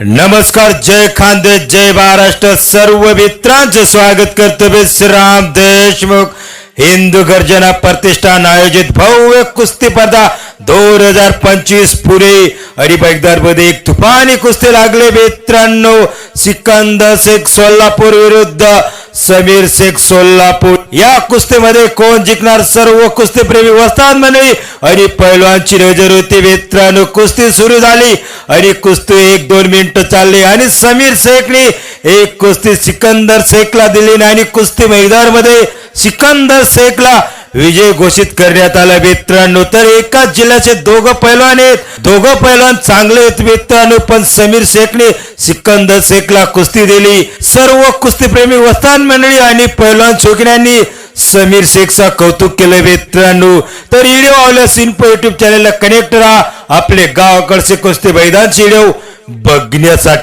नमस्कार जय खानदेश जय महाराष्ट्र सर्व मित्रांचं स्वागत करतो मी श्रीराम देशमुख. हिंदू गर्जना प्रतिष्ठान आयोजित भव्य कुस्ती स्पर्धा दोन हजार पंचवीस पुणे अलिबागदारमध्ये एक तुफानी कुस्ती लागले मित्रांनो. सिकंदर शेख सोलापूर विरुद्ध समीर शेख सोलापूर. या कुस्तीमध्ये कोण जिंकणार? सर्व कुस्तीप्रेमी वस्ताद मंडळी. आणि पैलवानची नजर होती मित्रांनो कुस्ती सुरू झाली. आणि कुस्ती एक दोन मिनिटं चालली. आणि समीर शेखने एक कुस्ती सिकंदर शेखला दिली. आणि कुस्ती मैदानमध्ये सिकंदर शेखला विजय घोषित करण्यात आला मित्रांनो. तर एकाच जिल्ह्याचे दोघं पैलवान आहेत. दोघं पैलवान चांगले आहेत मित्रांनो पण समीर शेखने सिकंदर शेखला कुस्ती दिली. सर्व कुस्तीप्रेमी वस्तान मंडळी आणि पैलवान शौकीनांनी समीर शेखचा कौतुक केलं मित्रांनो. तर व्हिडिओ आवल्या सिन्पो युट्यूब चॅनलला कनेक्ट राहा. आपले गावाकडचे कुस्ती मैदानचे व्हिडिओ बघण्यासाठी.